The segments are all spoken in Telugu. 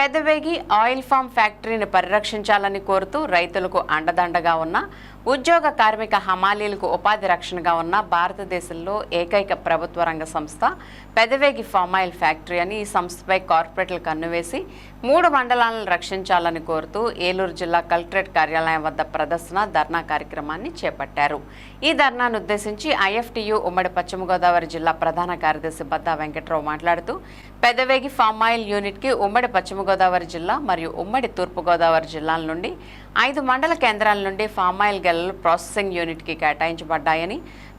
పెద్దవేగి ఆయిల్ ఫామ్ ఫ్యాక్టరీని పరిరక్షించాలని కోరుతూ రైతులకు అండదండగా ఉన్న ఉద్యోగ కార్మిక హమాలీలకు ఉపాధి రక్షణగా ఉన్న భారతదేశంలో ఏకైక ప్రభుత్వ రంగ సంస్థ పెదవేగి ఫామాయిల్ ఫ్యాక్టరీ అని ఈ సంస్థపై కార్పొరేట్లు కన్నువేసి మూడు మండలాలను రక్షించాలని కోరుతూ ఏలూరు జిల్లా కలెక్టరేట్ కార్యాలయం వద్ద ప్రదర్శన ధర్నా కార్యక్రమాన్ని చేపట్టారు. ఈ ధర్నాను ఉద్దేశించి ఐఎఫ్టియు ఉమ్మడి పశ్చిమ గోదావరి జిల్లా ప్రధాన కార్యదర్శి బద్దా వెంకట్రావు మాట్లాడుతూ పెదవేగి ఫామాయిల్ యూనిట్కి ఉమ్మడి పశ్చిమ గోదావరి జిల్లా మరియు ఉమ్మడి తూర్పు గోదావరి జిల్లాల నుండి ఐదు మండల కేంద్రాల నుండి ఫామ్ ఆయిల్ ప్రాసెసింగ్ యూనిట్కి కేటాయించబడ్డాయని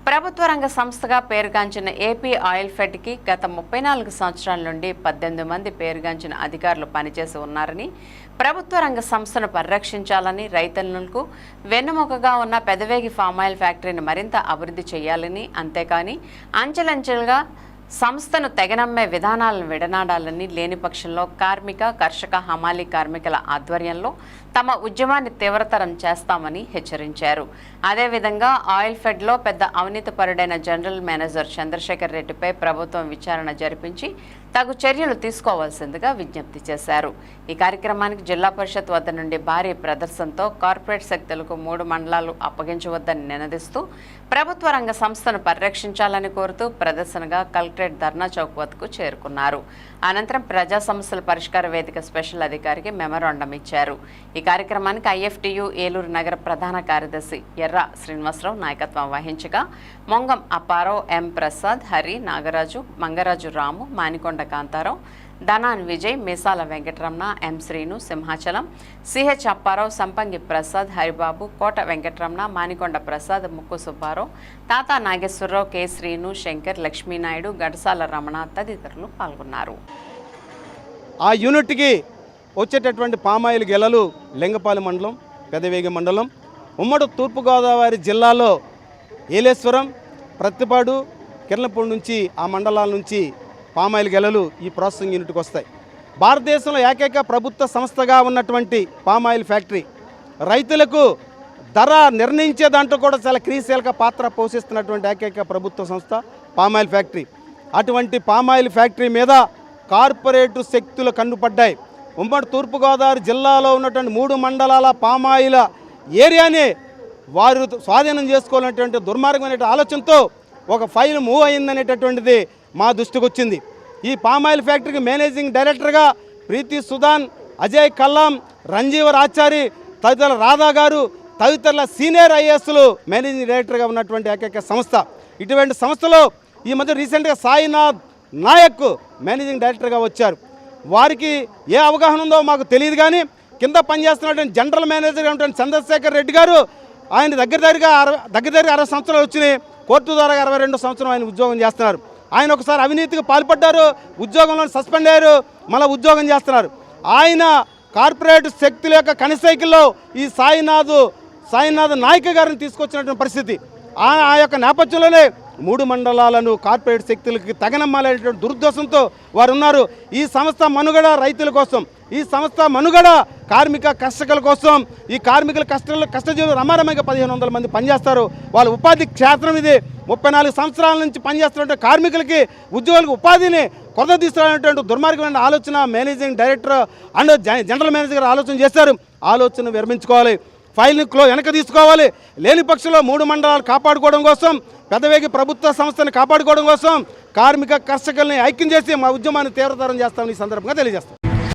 ప్రభుత్వ రంగ సంస్థగా పేరుగాంచిన ఏపీ ఆయిల్ ఫెడ్కి గత ముప్పై నాలుగు సంవత్సరాల నుండి పద్దెనిమిది మంది పేరుగాంచిన అధికారులు పనిచేసి ఉన్నారని ప్రభుత్వ రంగ సంస్థను పరిరక్షించాలని రైతులకు వెన్నుముకగా ఉన్న పెదవేగి ఫామాయిల్ ఫ్యాక్టరీని మరింత అభివృద్ధి చేయాలని అంతేకాని అంచెలంచెలుగా సంస్థను తెగనమ్మే విధానాలను విడనాడాలని లేని పక్షంలో కార్మిక కర్షక హమాలీ కార్మికుల ఆధ్వర్యంలో తమ ఉద్యమాన్ని తీవ్రతరం చేస్తామని హెచ్చరించారు. అదేవిధంగా ఆయిల్ ఫెడ్లో పెద్ద అవినీతిపరుడైన జనరల్ మేనేజర్ చంద్రశేఖర్ రెడ్డిపై ప్రభుత్వం విచారణ జరిపించి తగు చర్యలు తీసుకోవాల్సిందిగా విజ్ఞప్తి చేశారు. ఈ కార్యక్రమానికి జిల్లా పరిషత్ వద్ద నుండి భారీ ప్రదర్శనతో కార్పొరేట్ శక్తులకు మూడు మండలాలు అప్పగించవద్దని నినదిస్తూ ప్రభుత్వ రంగ సంస్థను పరిరక్షించాలని కోరుతూ ప్రదర్శనగా కలెక్టరేట్ ధర్నా చౌక్ వద్దకు చేరుకున్నారు. అనంతరం ప్రజా సమస్యల పరిష్కార వేదిక స్పెషల్ అధికారికి మెమరాండం ఇచ్చారు. ఈ కార్యక్రమానికి ఐఎఫ్టియు ఏలూరు నగర ప్రధాన కార్యదర్శి ఎర్ర శ్రీనివాసరావు నాయకత్వం వహించగా Mongam Apparao M Prasad Hari Nagaraju Mangaraju Ramu Manikonda Kantharao ధనాన్ Vijay Meesala Venkataramana M Srinu Simhachalam CH Apparao Sampangi Prasad Haribabu Kota Venkataramana Manikonda Prasad Mukku Subbarao Tata Nageswararao K Srinu Shankar Lakshminaidu Gadasala Ramana తదితరులు పాల్గొన్నారు. ఆ యూనిట్కి వచ్చేటటువంటి పామాయిల్ గెలలు లింగపాలి మండలం పెదవేగి మండలం ఉమ్మడి తూర్పుగోదావరి జిల్లాలో ఏలేశ్వరం ప్రత్తిపాడు కిర్లపూడి నుంచి ఆ మండలాల నుంచి పామాయిల్ గెలలు ఈ ప్రాసెసింగ్ యూనిట్కి వస్తాయి. భారతదేశంలో ఏకైక ప్రభుత్వ సంస్థగా ఉన్నటువంటి పామాయిల్ ఫ్యాక్టరీ. రైతులకు ధర నిర్ణయించే దాంట్లో కూడా చాలా క్రీశీలక పాత్ర పోషిస్తున్నటువంటి ఏకైక ప్రభుత్వ సంస్థ పామాయిల్ ఫ్యాక్టరీ. అటువంటి పామాయిల్ ఫ్యాక్టరీ మీద కార్పొరేట్ శక్తులు కన్నుపడ్డాయి. ఉమ్మడి తూర్పుగోదావరి జిల్లాలో ఉన్నటువంటి మూడు మండలాల పామాయిల ఏరియాని వారు స్వాధీనం చేసుకోవాలనేటువంటి దుర్మార్గమైన ఆలోచనతో ఒక ఫైల్ మూవ్ అయిందనేటటువంటిది మా దృష్టికి వచ్చింది. ఈ పామాయిల్ ఫ్యాక్టరీకి మేనేజింగ్ డైరెక్టర్గా ప్రీతి సుధాన్ అజయ్ కల్లాం రంజీవర్ ఆచారి తదితరుల రాధా గారు తదితరుల సీనియర్ ఐఏఎస్లు మేనేజింగ్ డైరెక్టర్గా ఉన్నటువంటి ఏకైక సంస్థ. ఇటువంటి సంస్థలో ఈ మధ్య రీసెంట్గా సాయినాథ్ నాయక్ మేనేజింగ్ డైరెక్టర్గా వచ్చారు. వారికి ఏ అవగాహన ఉందో మాకు తెలియదు కానీ కింద పనిచేస్తున్నటువంటి జనరల్ మేనేజర్గా ఉన్నటువంటి చంద్రశేఖర్ రెడ్డి గారు ఆయన దగ్గర దగ్గరగా దగ్గర దగ్గర అరవై సంవత్సరాలు వచ్చినాయి. కోర్టు ద్వారా అరవై రెండు సంవత్సరం ఆయన ఉద్యోగం చేస్తున్నారు. ఆయన ఒకసారి అవినీతికి పాల్పడ్డారు ఉద్యోగంలో సస్పెండ్ అయ్యారు మళ్ళీ ఉద్యోగం చేస్తున్నారు. ఆయన కార్పొరేట్ శక్తుల యొక్క కనిసైకిల్లో ఈ సాయినాథ్ సాయినాథ్ నాయక గారిని తీసుకొచ్చినటువంటి పరిస్థితి. ఆ ఆ యొక్క నేపథ్యంలోనే మూడు మండలాలను కార్పొరేట్ శక్తులకి తగనమ్మాలనేటువంటి దుర్దశంతో వారు ఉన్నారు ఈ సంస్థ మనుగడ రైతుల కోసం ఈ సంస్థ మనుగడ కార్మిక కష్టకల కోసం ఈ కార్మికుల కష్టాలు కష్టజీవులు రమారమంగా పదిహేను వందల మంది పనిచేస్తారు. వాళ్ళ ఉపాధి క్షేత్రం ఇది. ముప్పై నాలుగు సంవత్సరాల నుంచి పనిచేస్తున్న కార్మికులకి ఉద్యోగులకు ఉపాధిని కొరత తీసుకురానటువంటి దుర్మార్గమైన ఆలోచన managing director and general manager ఆలోచన చేశారు. ఆలోచన విరమించుకోవాలి. ఫైల్ని క్లో వెనక తీసుకోవాలి. లేని పక్షంలో మూడు మండలాలు కాపాడుకోవడం కోసం పెదవేగి ప్రభుత్వ సంస్థను కాపాడుకోవడం కోసం కార్మిక కర్షకుల్ని ఐక్యం చేసి మా ఉద్యమాన్ని తీవ్రతరం చేస్తామని ఈ సందర్భంగా తెలియజేస్తాం.